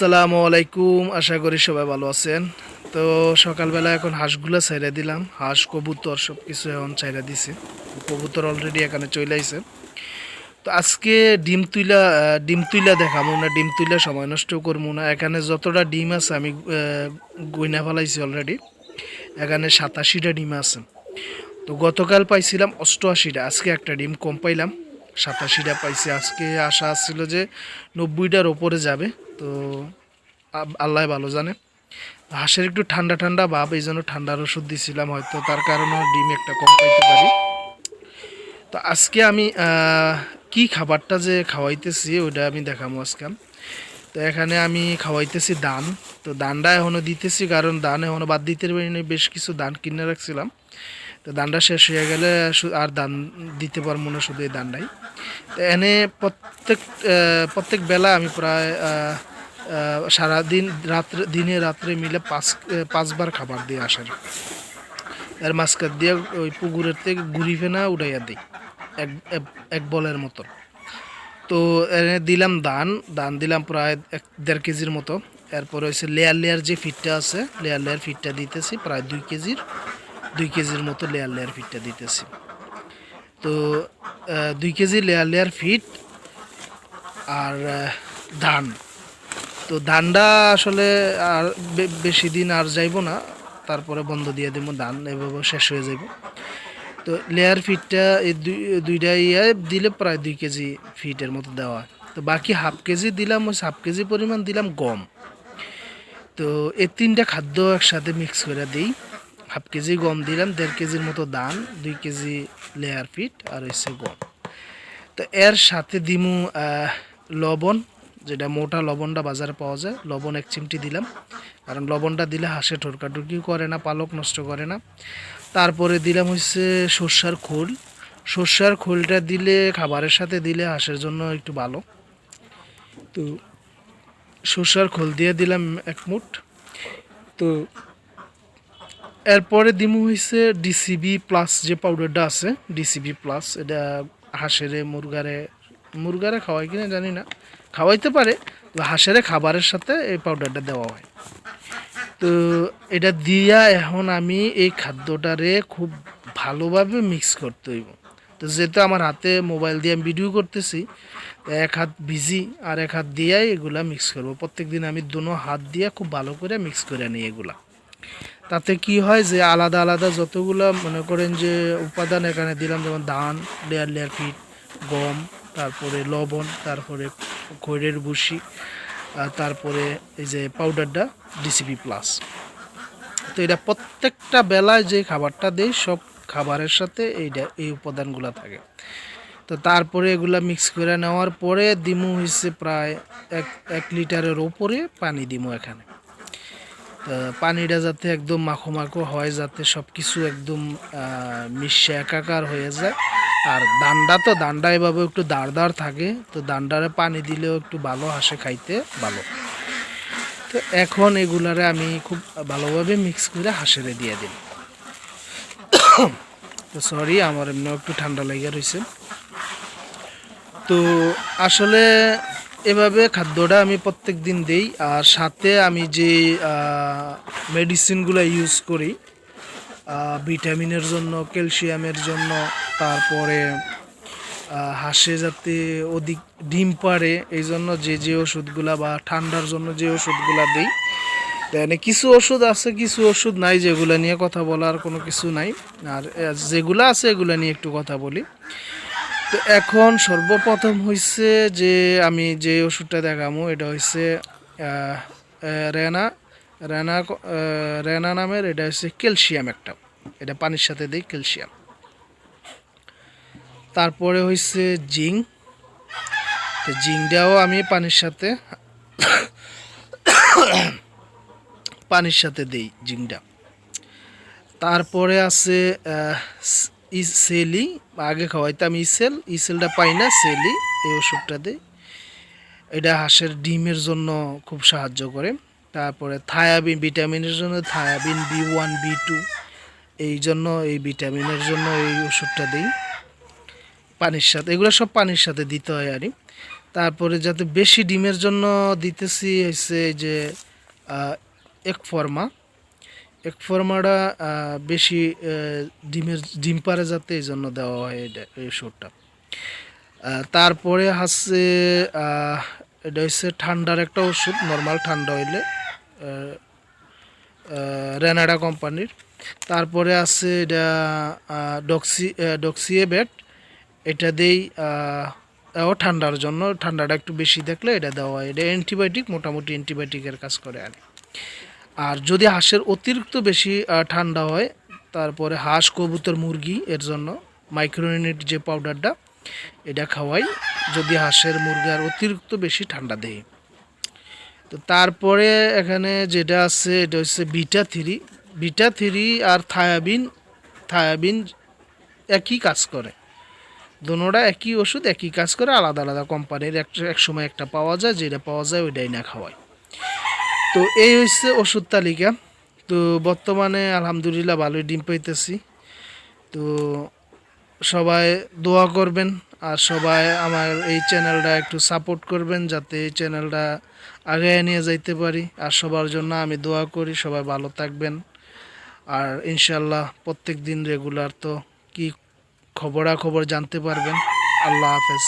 আসসালামু আলাইকুম, আশা করি সবাই ভালো আছেন। তো সকালবেলা এখন হাঁসগুলো ছেড়ে দিলাম। হাঁস, কবুতর সব কিছু এখন ছেড়ে দিছে। কবুতর অলরেডি এখানে চলে আইছে। তো আজকে ডিম তুইলা ডিম তুইলা দেখাবো না, ডিম তুইলা সময় নষ্ট করব না। এখানে যতটা ডিম আছে আমি গইনা ফেলাইছি অলরেডি এখানে সাতাশিটা ডিম আছে। তো গতকাল পাইছিলাম অষ্টআশিটা। আজকে একটা ডিম কম পাইলাম। সাতাশিটা পাইছি। আজকে আশা আসছিল যে নব্বইটার ওপরে যাবে। তো আল্লাহ ভালো জানে। হাঁসের একটু ঠান্ডা ঠান্ডা ভাব এই জন্য ঠান্ডার ওষুধ দিছিলাম, হয়তো তার কারণে ডিম একটা কম পাইতে পারি। তো আজকে আমি কি খাবারটা যে খাওয়াইতেছি ওটা আমি দেখাবো আজকে। তো এখানে আমি খাওয়াইতেছি দান। তো দানটা এখনও দিতেছি, কারণ দান এখনও বাদ দিতে পারিনি, বেশ কিছু দান কিনে রাখছিলাম। তো দানটা শেষ হয়ে গেলে আর দান দিতে পারব না, শুধু এই দানটাই। তো এনে প্রত্যেক প্রত্যেক বেলা আমি প্রায় সারাদিন রাত্রে, দিনে রাত্রে মিলে পাঁচ পাঁচবার খাবার দিয়ে আসার এর মাঝখান দিয়ে ওই পুকুরের থেকে ঘুরি ফেনা উড়াইয়া দিই, এক, এক- এক বলের মতন। তো এনে দিলাম দান দান দিলাম প্রায় এক, দেড় কেজির মতো। এরপরে হচ্ছে লেয়ার লেয়ার যে ফিটটা আছে, লেয়ার লেয়ার ফিটটা দিতেছি প্রায় দুই কেজির। দুই কেজির মতো লেয়ার লেয়ার ফিটটা দিতেছি। তো দুই কেজি লেয়ার লেয়ার ফিট আর ধান। তো ধানটা আসলে আর বেশি দিন আর যাইব না, তারপরে বন্ধ দিয়ে দেবো ধান এভাবে শেষ হয়ে যাব তো লেয়ার ফিটটা এই দুই, দুইটা ইয়ে দিলে প্রায় দুই কেজি ফিটের মতো দেওয়া। তো বাকি হাফ কেজি দিলাম, ওই হাফ কেজি পরিমাণ দিলাম গম। তো এই তিনটা খাদ্য একসাথে মিক্স করে দিই। হাফ কেজি গম দিলাম, দেড় কেজির মতো ধান দুই কেজি লেয়ার ফিট আর হচ্ছে গম। তো এর সাথে দিমু লবণ, যেটা মোটা লবণটা বাজারে পাওয়া যায়, লবণ এক চিমটি দিলাম। কারণ লবণটা দিলে হাঁসে ঠোরকাটুকি করে না, পালক নষ্ট করে না। তারপরে দিলাম হচ্ছে সর্ষার খোল। সর্ষার খোলটা দিলে, খাবারের সাথে দিলে হাঁসের জন্য একটু ভালো। তো সর্ষার খোল দিয়ে দিলাম এক মুঠ। তো এরপরে দিমু হয়েছে ডিসিবি প্লাস যে পাউডারটা আছে ডিসিবি প্লাস এটা হাঁসেরে, মুরগারে মুরগারে খাওয়াই কিনা জানি না। খাওয়াইতে পারে হাঁসেরে খাবারের সাথে এই পাউডারটা দেওয়া হয়। তো এটা দিয়া এখন আমি এই খাদ্যটারে খুব ভালোভাবে মিক্স করতে হইব। তো যেহেতু আমার হাতে মোবাইল দিয়ে আমি ভিডিও করতেছি এক হাত ভিজি আর এক হাত দিয়াই এগুলা মিক্স করব। প্রত্যেক দিন আমি দুনো হাত দিয়ে খুব ভালো করে মিক্স করে নিই এগুলা। তাতে কি হয় যে আলাদা আলাদা যতগুলো মনে করেন যে উপাদান এখানে দিলাম, যেমন ধান লেয়ার লেয়ার ফিট, গম, তারপরে লবণ, তারপরে খৈরের ভুসি তারপরে এই যে পাউডারটা ডিসিপি প্লাস তো এটা প্রত্যেকটা বেলায় যে খাবারটা দেয় সব খাবারের সাথে এইটা, এই উপাদানগুলো থাকে। তো তারপরে এগুলা মিক্স করে নেওয়ার পরে দিমু হচ্ছে প্রায় এক এক লিটারের ওপরে পানি দিমু এখানে। পানিটা যাতে একদম মাখো মাখো হয়, যাতে সব কিছু একদম মিশে একাকার হয়ে যায়। আর দান্ডা তো, দান্ডা এভাবে একটু দাঁড় দাঁড় থাকে, তো দান্ডারে পানি দিলেও একটু ভালো হাসে খাইতে ভালো। তো এখন এগুলারে আমি খুব ভালোভাবে মিক্স করে হাঁসেরে দিয়ে দিই। তো সরি আমার এমনিও একটু ঠান্ডা লেগে রয়েছে তো আসলে এভাবে খাদ্যটা আমি প্রত্যেক দিন দেই, আর সাথে আমি যে মেডিসিনগুলো ইউজ করি ভিটামিনের জন্য ক্যালসিয়ামের জন্য, তারপরে হাঁসে যাতে অধিক ডিম পারে এই জন্য যে যে ওষুধগুলা বা ঠান্ডার জন্য যে ওষুধগুলা দিই, দেন কিছু ওষুধ আছে, কিছু ওষুধ নাই, যেগুলো নিয়ে কথা বলার কোনো কিছু নাই, আর যেগুলো আছে, এগুলো নিয়ে একটু কথা বলি। তো এখন সর্বপ্রথম হইছে যে আমি যে ওষুধটা দেখামো এটা আহ, রেনা রেনা রেনা নামের এটা হচ্ছে ক্যালসিয়াম একটা। এটা পানির সাথে দিই ক্যালসিয়াম। তারপরে হচ্ছে জিং। তো জিংটাও আমি পানির সাথে পানির সাথে দিই জিংটা। তারপরে আছে ই- সেলি, আগে খাওয়াইতাম ইসেল ইসেলটা পাই না, সেলি, এই ওষুধটা দেই। এটা হাঁসের ডিমের জন্য খুব সাহায্য করে। তারপরে থায়াবিন, ভিটামিনের জন্য থায়াবিন, বি ওয়ান, বি টু, এই জন্য, এই ভিটামিনের জন্য এই ওষুধটা দিই। পানির সাথে, এগুলো সব পানির সাথে দিতে হয় আর তারপরে যাতে বেশি ডিমের জন্য দিতেছি হচ্ছে যে এক ফর্মা। এক ফর্মাটা আহ, বেশি ডিমের ডিম পারে যাতে এই জন্য দেওয়া হয় এটা এই আহ, তারপরে হচ্ছে এটা হচ্ছে ঠান্ডার একটা ওষুধ নর্মাল ঠান্ডা হইলে রেনাডা কোম্পানির। তারপরে আছে এটা ডক্সি আহ, ডক্সিয়েবেট এটা দেই এও ঠান্ডার জন্য ঠান্ডাটা একটু বেশি দেখলে এটা দেওয়া হয়। এটা অ্যান্টিবায়োটিক মোটামুটি অ্যান্টিবায়োটিকের কাজ করে আর। আর যদি হাঁসের অতিরিক্ত বেশি ঠান্ডা হয়, তারপরে হাঁস, কবুতর, মুরগি এর জন্য মাইক্রোনিট যে পাউডারটা এটা খাওয়াই। যদি হাঁসের মুরগি আর অতিরিক্ত বেশি ঠান্ডা দেয়। তো তারপরে এখানে যেটা আছে, এটা হচ্ছে বিটা থ্রি বিটা থ্রি আর থায়াবিন থায়াবিন একই কাজ করে। দোনোটা একই ওষুধ, একই কাজ করে, আলাদা আলাদা কোম্পানির এক সময় একটা পাওয়া যায়, যেটা পাওয়া যায় ওইটাই না খাওয়ায় তো এই হচ্ছে ওষুধ তালিকা। তো বর্তমানে আলহামদুলিল্লাহ ভালোই ডিম পাইতেছি। তো সবাই দোয়া করবেন আর সবাই আমার এই চ্যানেলটা একটু সাপোর্ট করবেন যাতে এই চ্যানেলটা আগে নিয়ে যাইতে পারি। আর সবার জন্য আমি দোয়া করি, সবাই ভালো থাকবেন। আর ইনশাল্লাহ প্রত্যেক দিন রেগুলার তো কি খবরাখবর জানতে পারবেন। আল্লাহ হাফেজ।